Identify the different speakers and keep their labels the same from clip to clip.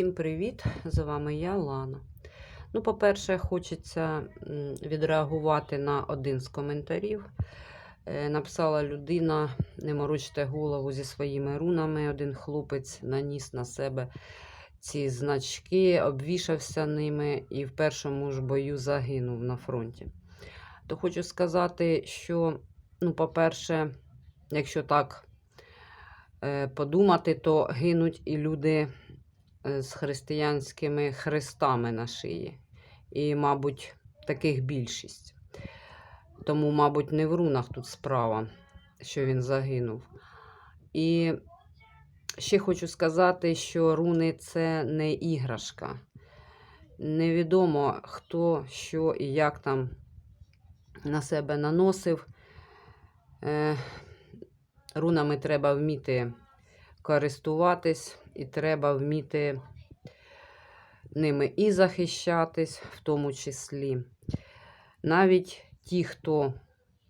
Speaker 1: Всім привіт! З вами я, Лана. Ну, по-перше, хочеться відреагувати на один з коментарів. Е, Написала людина: не морочте голову зі своїми рунами. Один хлопець наніс на себе ці значки, обвішався ними і в першому ж бою загинув на фронті. То хочу сказати, що, ну, по-перше, якщо так е, подумати, то гинуть і люди з християнськими хрестами на шиї. І, мабуть, таких більшість. Тому, мабуть, не в рунах тут справа, що він загинув. І ще хочу сказати, що руни це не іграшка. Невідомо, хто, що і як там на себе наносив. Е, рунами треба вміти користуватись, і треба вміти ними і захищатись, в тому числі. Навіть ті, хто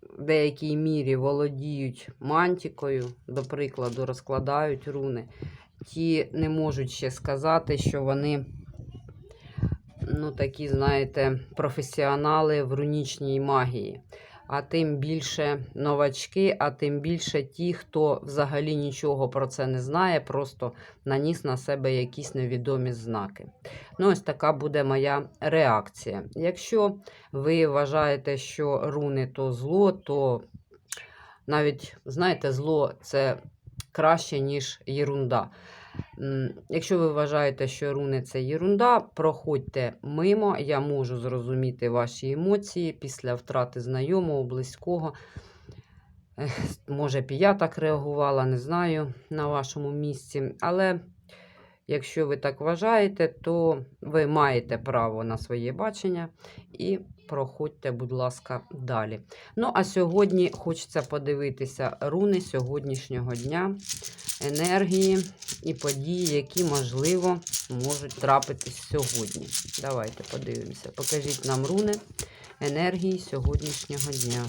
Speaker 1: в деякій мірі володіють мантікою, до прикладу, розкладають руни, ті не можуть ще сказати, що вони, ну, такі, знаєте, професіонали в рунічній магії. А тим більше новачки, а тим більше ті, хто взагалі нічого про це не знає, просто наніс на себе якісь невідомі знаки. Ну, ось така буде моя реакція. Якщо ви вважаєте, що руни то зло, то навіть, знаєте, зло це краще, ніж єрунда. Якщо ви вважаєте, що руни це єрунда, проходьте мимо. Я можу зрозуміти ваші емоції після втрати знайомого, близького. Може, б і я так реагувала, не знаю на вашому місці. Але якщо ви так вважаєте, то ви маєте право на своє бачення і проходьте, будь ласка, далі. Ну, а сьогодні хочеться подивитися руни сьогоднішнього дня, енергії і події, які, можливо, можуть трапитись сьогодні. Давайте подивимося. Покажіть нам руни енергії сьогоднішнього дня.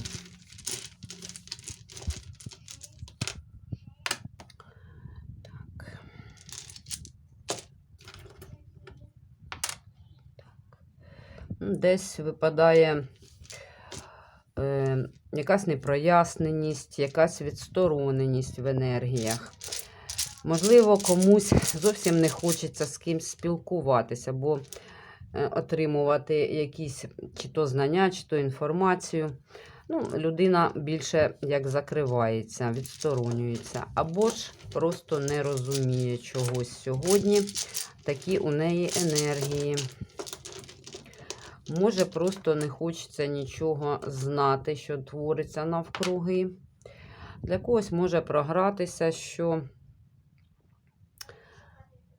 Speaker 1: Десь випадає е, якась непроясненість, якась відстороненість в енергіях. Можливо, комусь зовсім не хочеться з кимсь спілкуватися, або е, отримувати якісь чи то знання, чи то інформацію. Ну, людина більше як закривається, відсторонюється, або ж просто не розуміє чогось сьогодні. Такі у неї енергії. Може, просто не хочеться нічого знати, що твориться навкруги. Для когось може програтися, що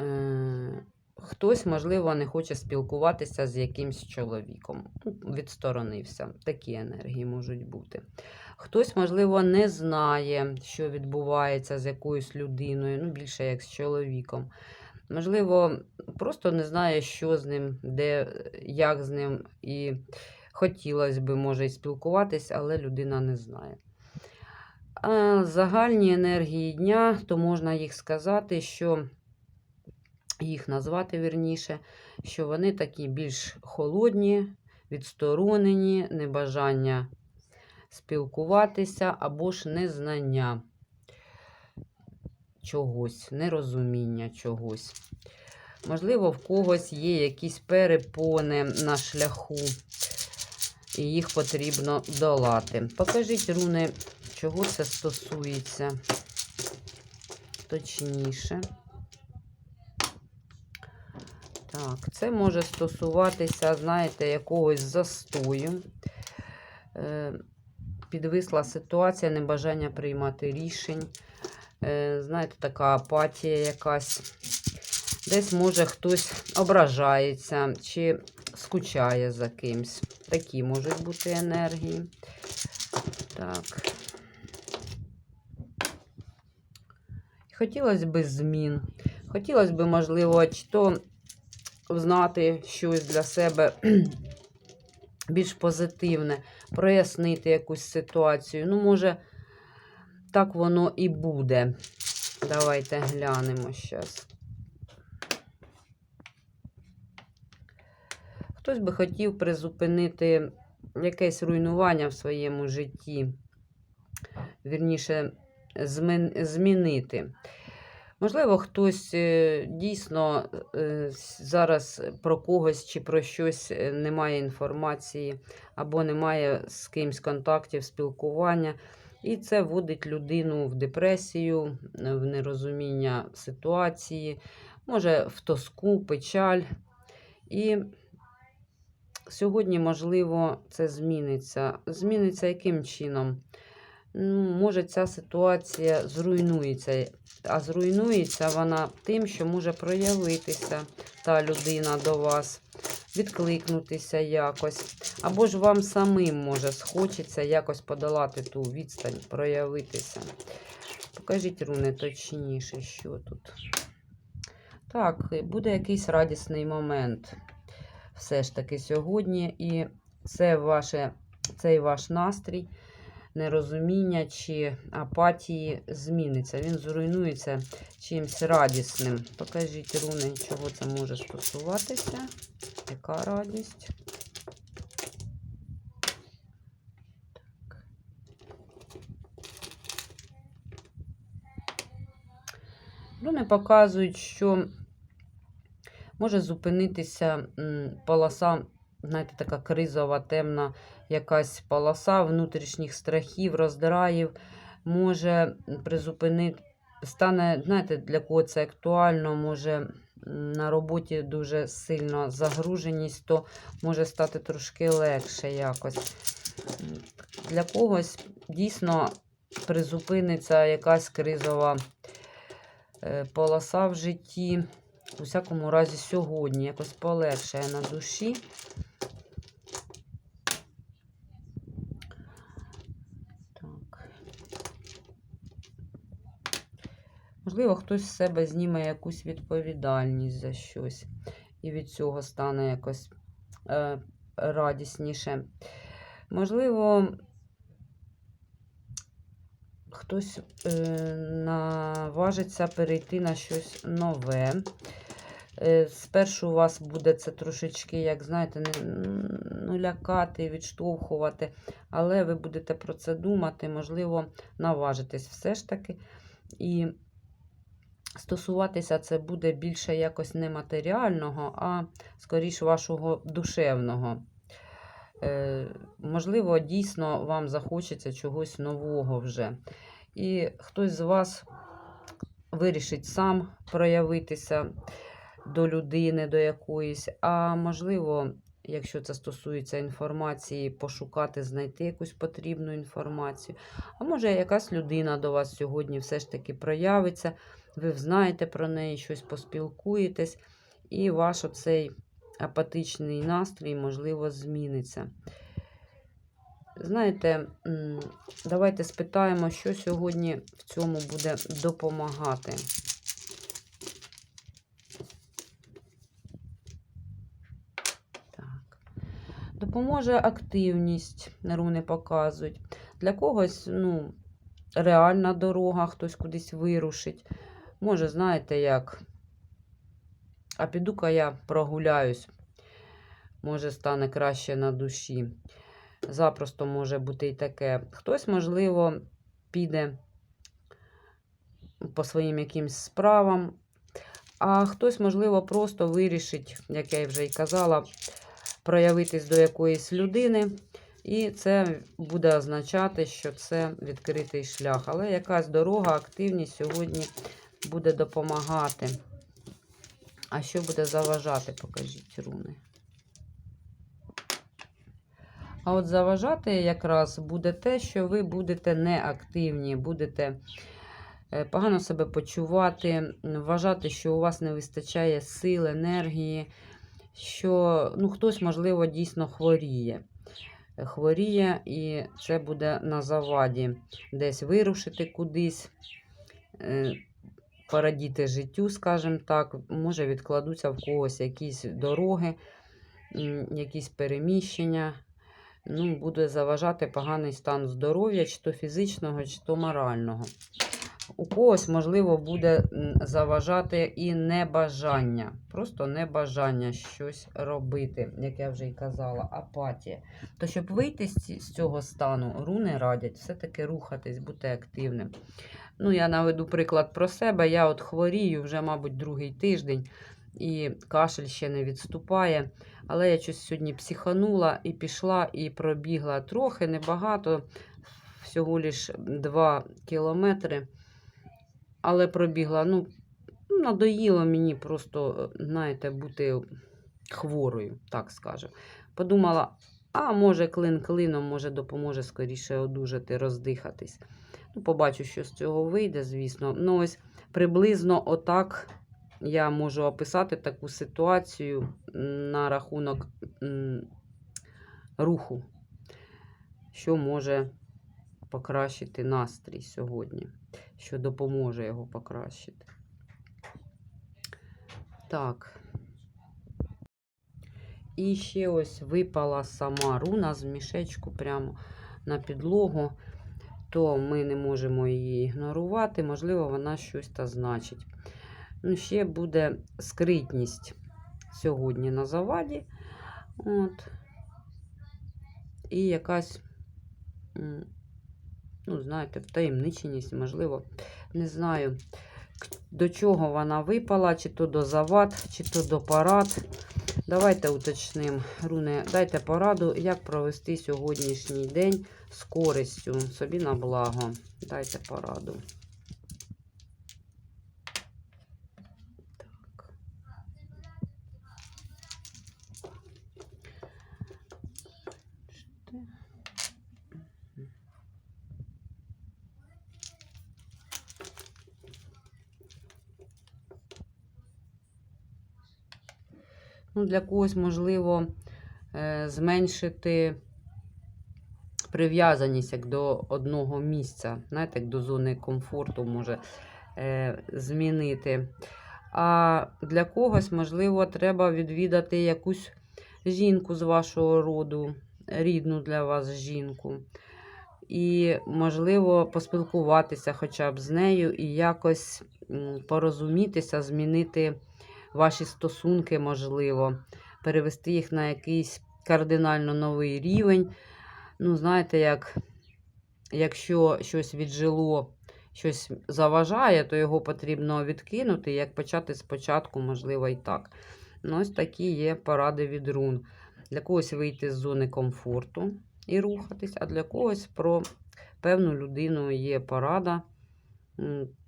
Speaker 1: е, хтось, можливо, не хоче спілкуватися з якимсь чоловіком. Ну, Відсторонився. Такі енергії можуть бути. Хтось, можливо, не знає, що відбувається з якоюсь людиною, ну, більше як з чоловіком. Можливо, просто не знає, що з ним, де, як з ним, і хотілося б, може, і спілкуватись, але людина не знає. А загальні енергії дня, то можна їх сказати, що їх назвати вірніше, що вони такі більш холодні, відсторонені, небажання спілкуватися або ж незнання чогось, нерозуміння чогось. Можливо, в когось є якісь перепони на шляху, і їх потрібно долати. Покажіть, руни, чого це стосується точніше. Так, це може стосуватися, знаєте, якогось застою. Е, Підвисла ситуація, небажання приймати рішень. Е, Знаєте, така апатія якась. Десь, може, хтось ображається чи скучає за кимсь. Такі можуть бути енергії. Так. Хотілося б змін. Хотілося б, можливо, чи то знати щось для себе більш позитивне, прояснити якусь ситуацію. Ну, може, так воно і буде. Давайте глянемо зараз. Хтось би хотів призупинити якесь руйнування в своєму житті, вірніше, змінити. Можливо, хтось е, дійсно е, зараз про когось чи про щось е, не має інформації, або не має з кимсь контактів, спілкування. І це вводить людину в депресію, в нерозуміння ситуації, може в тоску, печаль. І сьогодні, можливо, це зміниться. Зміниться яким чином? Може, ця ситуація зруйнується. А зруйнується вона тим, що може проявитися та людина до вас, відкликнутися якось. Або ж вам самим може схочеться якось подолати ту відстань, проявитися. Покажіть руни точніше, що тут. Так, буде якийсь радісний момент. Все ж таки сьогодні. І це ваше, цей ваш настрій, нерозуміння чи апатії зміниться. Він зруйнується чимось радісним. Покажіть руни, чого це може стосуватися. Яка радість? Руни показують, що може зупинитися полоса, знаєте, така кризова, темна якась полоса внутрішніх страхів, роздраїв, може призупинити, стане, знаєте, для кого це актуально, може на роботі дуже сильно загруженість, то може стати трошки легше якось. Для когось дійсно призупиниться якась кризова е, полоса в житті. У всякому разі, сьогодні якось полегшає на душі. Можливо, хтось з себе зніме якусь відповідальність за щось, і від цього стане якось е, радісніше. Можливо, хтось е, наважиться перейти на щось нове. Е, Спершу у вас буде це трошечки, як знаєте, ну, лякати, відштовхувати, але ви будете про це думати, можливо, наважитись все ж таки. І стосуватися це буде більше якось не матеріального, а скоріш вашого душевного. Е, можливо, дійсно вам захочеться чогось нового вже. І хтось з вас вирішить сам проявитися до людини, до якоїсь, а можливо, якщо це стосується інформації, пошукати, знайти якусь потрібну інформацію. А може, якась людина до вас сьогодні все ж таки проявиться, ви знаєте про неї, щось поспілкуєтесь, і ваш оцей апатичний настрій, можливо, зміниться. Знаєте, давайте спитаємо, що сьогодні в цьому буде допомагати. Так. Допоможе активність, руни показують. Для когось, ну, реальна дорога, хтось кудись вирушить. Може, знаєте, як. А піду-ка я прогуляюсь. Може, стане краще на душі. Запросто може бути і таке. Хтось, можливо, піде по своїм якимсь справам, а хтось, можливо, просто вирішить, як я вже й казала, проявитись до якоїсь людини. І це буде означати, що це відкритий шлях. Але якась дорога, активність сьогодні буде допомагати. А що буде заважати, покажіть руни. А от заважати якраз буде те, що ви будете неактивні, будете е, погано себе почувати, вважати, що у вас не вистачає сил, енергії, що ну, хтось, можливо, дійсно хворіє. Хворіє, і це буде на заваді. Десь вирушити кудись, е, порадіти життю, скажімо так, може відкладуться в когось якісь дороги, якісь переміщення ну, буде заважати поганий стан здоров'я, чи то фізичного, чи то морального. У когось, можливо, буде заважати і небажання. Просто небажання щось робити, як я вже й казала, апатія. То, щоб вийти з цього стану, руни радять все-таки рухатись, бути активним. Ну, я наведу приклад про себе. Я от хворію вже, мабуть, другий тиждень, і кашель ще не відступає. Але я щось сьогодні психанула і пішла, і пробігла трохи, небагато, всього лиш 2 кілометри. Але пробігла, ну, надоїло мені просто, е, знаєте, бути хворою, так скажу. Подумала, а може клин клином, може допоможе скоріше одужати, роздихатись. Ну, побачу, що з цього вийде, звісно. Ну, ось приблизно отак я можу описати таку ситуацію на рахунок руху, що може покращити настрій сьогодні, що допоможе його покращити. Так. І ще ось випала сама руна з мішечку прямо на підлогу, то ми не можемо її ігнорувати. Можливо, вона щось та значить. Ну, ще буде скритність сьогодні на заваді. От. І якась, ну, знаєте, втаємниченість, можливо, не знаю, до чого вона випала, чи то до завад, чи то до парад. Давайте уточним, Руне, дайте пораду, як провести сьогоднішній день з користю собі на благо. Дайте пораду. Ну, для когось можливо е, зменшити прив'язаність як до одного місця, знаєте, як до зони комфорту може е, змінити. А для когось, можливо, треба відвідати якусь жінку з вашого роду, рідну для вас жінку. І, можливо, поспілкуватися хоча б з нею і якось порозумітися, змінити ваші стосунки, можливо, перевести їх на якийсь кардинально новий рівень. Ну, знаєте, як, якщо щось віджило, щось заважає, то його потрібно відкинути, як почати спочатку, можливо, і так. Ну, ось такі є поради від рун. Для когось вийти з зони комфорту і рухатись, а для когось про певну людину є порада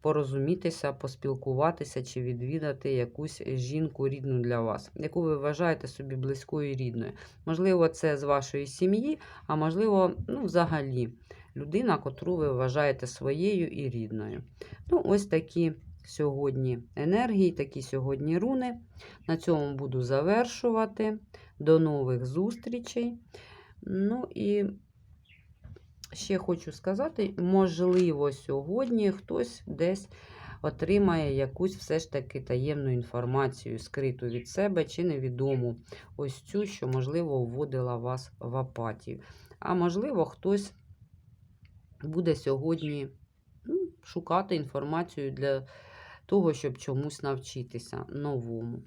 Speaker 1: порозумітися, поспілкуватися чи відвідати якусь жінку рідну для вас, яку ви вважаєте собі близькою і рідною. Можливо, це з вашої сім'ї, а можливо, ну, взагалі, людина, котру ви вважаєте своєю і рідною. Ну, ось такі сьогодні енергії, такі сьогодні руни. На цьому буду завершувати. До нових зустрічей. Ну і ще хочу сказати, можливо, сьогодні хтось десь отримає якусь все ж таки таємну інформацію, скриту від себе чи невідому. Ось цю, що, можливо, вводила вас в апатію. А можливо, хтось буде сьогодні ну, шукати інформацію для того, щоб чомусь навчитися новому.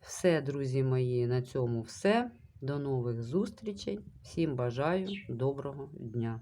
Speaker 1: Все, друзі мої, на цьому все. До нових зустрічей. Всім бажаю доброго дня.